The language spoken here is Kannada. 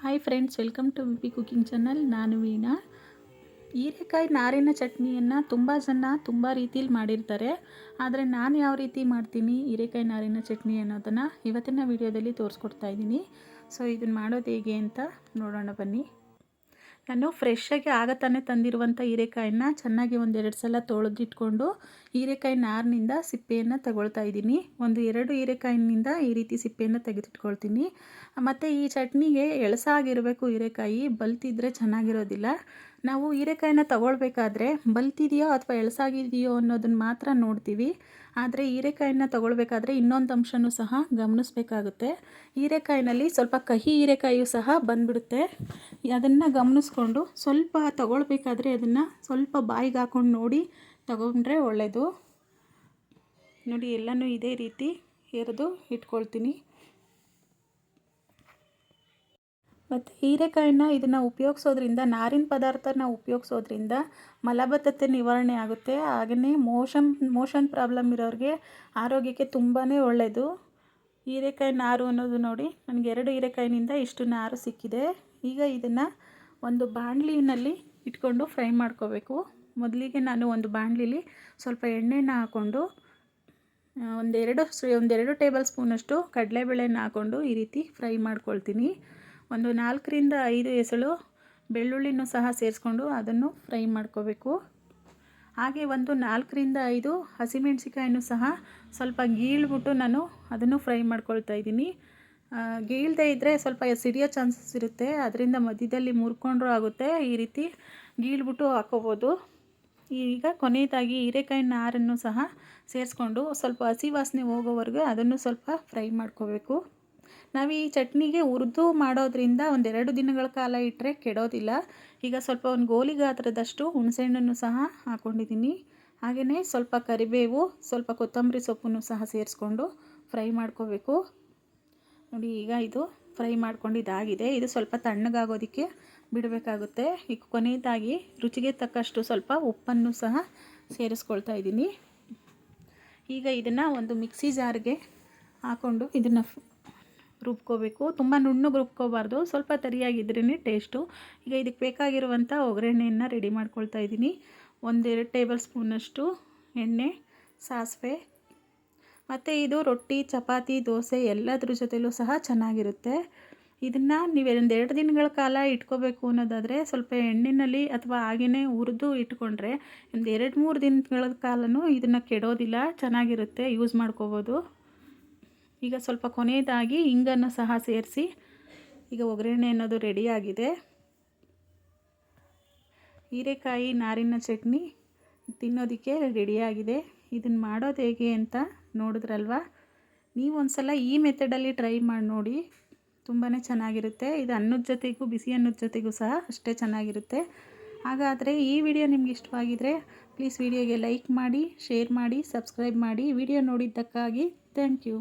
Hi friends welcome to VP cooking channel ನಾನು ವೀಣಾ. ಹೀರೆಕಾಯಿ ನಾರಿನ ಚಟ್ನಿಯನ್ನು ತುಂಬ ಜನ ತುಂಬ ರೀತಿಲಿ ಮಾಡಿರ್ತಾರೆ. ಆದರೆ ನಾನು ಯಾವ ರೀತಿ ಮಾಡ್ತೀನಿ ಹೀರೆಕಾಯಿ ನಾರಿನ ಚಟ್ನಿ ಅನ್ನೋದನ್ನು ಇವತ್ತಿನ ವಿಡಿಯೋದಲ್ಲಿ ತೋರಿಸ್ಕೊಡ್ತಾ ಇದ್ದೀನಿ. ಸೊ ಇದನ್ನು ಮಾಡೋದು ಹೇಗೆ ಅಂತ ನೋಡೋಣ ಬನ್ನಿ. ನಾನು ಫ್ರೆಶ್ಶಾಗಿ ಆಗ ತಾನೇ ತಂದಿರುವಂಥ ಹೀರೆಕಾಯಿನ ಚೆನ್ನಾಗಿ ಒಂದೆರಡು ಸಲ ತೊಳೆದಿಟ್ಕೊಂಡು ಹೀರೆಕಾಯಿ ನಾರಿನಿಂದ ಸಿಪ್ಪೆಯನ್ನು ತಗೊಳ್ತಾ ಇದ್ದೀನಿ. ಒಂದು ಎರಡು ಹೀರೆಕಾಯಿನಿಂದ ಈ ರೀತಿ ಸಿಪ್ಪೆಯನ್ನು ತೆಗೆದಿಟ್ಕೊಳ್ತೀನಿ. ಮತ್ತು ಈ ಚಟ್ನಿಗೆ ಎಳಸಾಗಿರಬೇಕು ಹೀರೆಕಾಯಿ, ಬಲ್ತಿದ್ರೆ ಚೆನ್ನಾಗಿರೋದಿಲ್ಲ. ನಾವು ಹೀರೆಕಾಯಿನ ತಗೊಳ್ಬೇಕಾದ್ರೆ ಬಲ್ತಿದೆಯೋ ಅಥವಾ ಎಳಸಾಗಿದೆಯೋ ಅನ್ನೋದನ್ನು ಮಾತ್ರ ನೋಡ್ತೀವಿ. ಆದರೆ ಹೀರೆಕಾಯಿನ ತಗೊಳ್ಬೇಕಾದ್ರೆ ಇನ್ನೊಂದು ಅಂಶನೂ ಸಹ ಗಮನಿಸಬೇಕಾಗುತ್ತೆ. ಹೀರೆಕಾಯಿನಲ್ಲಿ ಸ್ವಲ್ಪ ಕಹಿ ಹೀರೆಕಾಯಿಯು ಸಹ ಬಂದ್ಬಿಡುತ್ತೆ. ಅದನ್ನು ಗಮನಿಸ್ಕೊಂಡು ಸ್ವಲ್ಪ ತಗೊಳ್ಬೇಕಾದ್ರೆ ಅದನ್ನು ಸ್ವಲ್ಪ ಬಾಯಿಗೆ ಹಾಕೊಂಡು ನೋಡಿ ತಗೊಂಡ್ರೆ ಒಳ್ಳೆಯದು ನೋಡಿ, ಎಲ್ಲನೂ ಇದೇ ರೀತಿ ಎರೆದು ಇಟ್ಕೊಳ್ತೀನಿ. ಮತ್ತು ಹೀರೆಕಾಯಿನ ಇದನ್ನು ಉಪಯೋಗಿಸೋದ್ರಿಂದ, ನಾರಿನ ಪದಾರ್ಥನ ಉಪಯೋಗಿಸೋದ್ರಿಂದ ಮಲಬದ್ಧತೆ ನಿವಾರಣೆ ಆಗುತ್ತೆ. ಹಾಗೆಯೇ ಮೋಷನ್ ಮೋಷನ್ ಪ್ರಾಬ್ಲಮ್ ಇರೋರಿಗೆ ಆರೋಗ್ಯಕ್ಕೆ ತುಂಬಾ ಒಳ್ಳೆಯದು ಹೀರೆಕಾಯಿ ನಾರು ಅನ್ನೋದು ನೋಡಿ, ನನಗೆ ಎರಡು ಹೀರೆಕಾಯಿನಿಂದ ಇಷ್ಟು ನಾರು ಸಿಕ್ಕಿದೆ. ಈಗ ಇದನ್ನು ಒಂದು ಬಾಣಲಿನಲ್ಲಿ ಇಟ್ಕೊಂಡು ಫ್ರೈ ಮಾಡ್ಕೋಬೇಕು. ಮೊದಲಿಗೆ ನಾನು ಒಂದು ಬಾಣಲಿಲಿ ಸ್ವಲ್ಪ ಎಣ್ಣೆನ ಹಾಕ್ಕೊಂಡು ಒಂದೆರಡು ಒಂದೆರಡು ಟೇಬಲ್ ಸ್ಪೂನಷ್ಟು ಕಡಲೆಬೇಳೆನ ಹಾಕ್ಕೊಂಡು ಈ ರೀತಿ ಫ್ರೈ ಮಾಡ್ಕೊಳ್ತೀನಿ. ಒಂದು ನಾಲ್ಕರಿಂದ ಐದು ಎಸಳು ಬೆಳ್ಳುಳ್ಳಿನೂ ಸಹ ಸೇರಿಸ್ಕೊಂಡು ಅದನ್ನು ಫ್ರೈ ಮಾಡ್ಕೋಬೇಕು. ಹಾಗೆ ಒಂದು ನಾಲ್ಕರಿಂದ ಐದು ಹಸಿಮೆಣ್ಸಿಕಾಯನ್ನು ಸಹ ಸ್ವಲ್ಪ ಗೀಳ್ಬಿಟ್ಟು ನಾನು ಅದನ್ನು ಫ್ರೈ ಮಾಡ್ಕೊಳ್ತಾ ಇದ್ದೀನಿ. ಗೀಳ್ದೆ ಇದ್ದರೆ ಸ್ವಲ್ಪ ಸಿಡಿಯೋ ಚಾನ್ಸಸ್ ಇರುತ್ತೆ. ಅದರಿಂದ ಮಧ್ಯದಲ್ಲಿ ಮುರ್ಕೊಂಡ್ರೂ ಆಗುತ್ತೆ. ಈ ರೀತಿ ಗೀಳ್ಬಿಟ್ಟು ಹಾಕೋಬೋದು. ಈಗ ಕೊನೆಯದಾಗಿ ಹೀರೆಕಾಯಿನ ನಾರನ್ನು ಸಹ ಸೇರಿಸ್ಕೊಂಡು ಸ್ವಲ್ಪ ಹಸಿ ವಾಸನೆ ಹೋಗೋವರೆಗೂ ಅದನ್ನು ಸ್ವಲ್ಪ ಫ್ರೈ ಮಾಡ್ಕೋಬೇಕು. ನಾವು ಈ ಚಟ್ನಿಗೆ ಹುರಿದು ಮಾಡೋದ್ರಿಂದ ಒಂದೆರಡು ದಿನಗಳ ಕಾಲ ಇಟ್ಟರೆ ಕೆಡೋದಿಲ್ಲ. ಈಗ ಸ್ವಲ್ಪ ಒಂದು ಗೋಲಿ ಗಾತ್ರದಷ್ಟು ಹುಣಸೆಹಣ್ಣನ್ನು ಸಹ ಹಾಕ್ಕೊಂಡಿದ್ದೀನಿ ಹಾಗೆಯೇ ಸ್ವಲ್ಪ ಕರಿಬೇವು, ಸ್ವಲ್ಪ ಕೊತ್ತಂಬರಿ ಸೊಪ್ಪನ್ನು ಸಹ ಸೇರಿಸ್ಕೊಂಡು ಫ್ರೈ ಮಾಡ್ಕೋಬೇಕು. ನೋಡಿ ಈಗ ಇದು ಫ್ರೈ ಮಾಡ್ಕೊಂಡಿದ್ದಾಗಿದೆ ಇದು ಸ್ವಲ್ಪ ತಣ್ಣಗಾಗೋದಕ್ಕೆ ಬಿಡಬೇಕಾಗುತ್ತೆ. ಈಗ ಕೊನೆಯದಾಗಿ ರುಚಿಗೆ ತಕ್ಕಷ್ಟು ಸ್ವಲ್ಪ ಉಪ್ಪನ್ನು ಸಹ ಸೇರಿಸ್ಕೊಳ್ತಾ ಇದ್ದೀನಿ. ಈಗ ಇದನ್ನು ಒಂದು ಮಿಕ್ಸಿ ಜಾರ್ಗೆ ಹಾಕ್ಕೊಂಡು ಇದನ್ನು ರುಬ್ಕೋಬೇಕು. ತುಂಬ ನುಣ್ಣಗೆ ರುಬ್ಕೋಬಾರ್ದು. ಸ್ವಲ್ಪ ತರಿಯಾಗಿದ್ರೇ ಟೇಸ್ಟು. ಈಗ ಇದಕ್ಕೆ ಬೇಕಾಗಿರುವಂಥ ಒಗ್ಗರಣೆಯನ್ನು ರೆಡಿ ಮಾಡ್ಕೊಳ್ತಾ ಇದ್ದೀನಿ. ಒಂದೆರಡು ಟೇಬಲ್ ಸ್ಪೂನಷ್ಟು ಎಣ್ಣೆ, ಸಾಸಿವೆ ಮತ್ತು ಇದು ರೊಟ್ಟಿ, ಚಪಾತಿ, ದೋಸೆ ಎಲ್ಲದ್ರ ಜೊತೆಲೂ ಸಹ ಚೆನ್ನಾಗಿರುತ್ತೆ. ಇದನ್ನು ನೀವು ಒಂದೆರಡು ದಿನಗಳ ಕಾಲ ಇಟ್ಕೋಬೇಕು ಅನ್ನೋದಾದರೆ ಸ್ವಲ್ಪ ಎಣ್ಣಿನಲ್ಲಿ ಅಥವಾ ಹಾಗೆಯೇ ಹುರಿದು ಇಟ್ಕೊಂಡ್ರೆ ಒಂದು ಎರಡು ಮೂರು ದಿನಗಳ ಕಾಲವೂ ಇದನ್ನು ಕೆಡೋದಿಲ್ಲ, ಚೆನ್ನಾಗಿರುತ್ತೆ, ಯೂಸ್ ಮಾಡ್ಕೋಬೋದು. ಈಗ ಸ್ವಲ್ಪ ಕೊನೆಯದಾಗಿ ಹಿಂಗನ್ನು ಸಹ ಸೇರಿಸಿ. ಈಗ ಒಗ್ಗರಣೆ ಅನ್ನೋದು ರೆಡಿಯಾಗಿದೆ ಹೀರೆಕಾಯಿ, ನಾರಿನ ಚಟ್ನಿ ತಿನ್ನೋದಕ್ಕೆ ರೆಡಿಯಾಗಿದೆ ಇದನ್ನು ಮಾಡೋದು ಹೇಗೆ ಅಂತ ನೋಡಿದ್ರಲ್ವಾ? ನೀವು ಒಂದು ಸಲ ಈ ಮೆಥಡಲ್ಲಿ ಟ್ರೈ ಮಾಡಿ ನೋಡಿ. ತುಂಬಾ ಚೆನ್ನಾಗಿರುತ್ತೆ. ಇದು ಅನ್ನದ ಜೊತೆಗೂ, ಬಿಸಿ ಅನ್ನದ ಜೊತೆಗೂ ಸಹ ಅಷ್ಟೇ ಚೆನ್ನಾಗಿರುತ್ತೆ. ಹಾಗಾದರೆ ಈ ವಿಡಿಯೋ ನಿಮ್ಗೆ ಇಷ್ಟವಾಗಿದ್ದರೆ ಪ್ಲೀಸ್ ವಿಡಿಯೋಗೆ ಲೈಕ್ ಮಾಡಿ ಶೇರ್ ಮಾಡಿ ಸಬ್ಸ್ಕ್ರೈಬ್ ಮಾಡಿ. ವಿಡಿಯೋ ನೋಡಿದ್ದಕ್ಕಾಗಿ ಥ್ಯಾಂಕ್ ಯು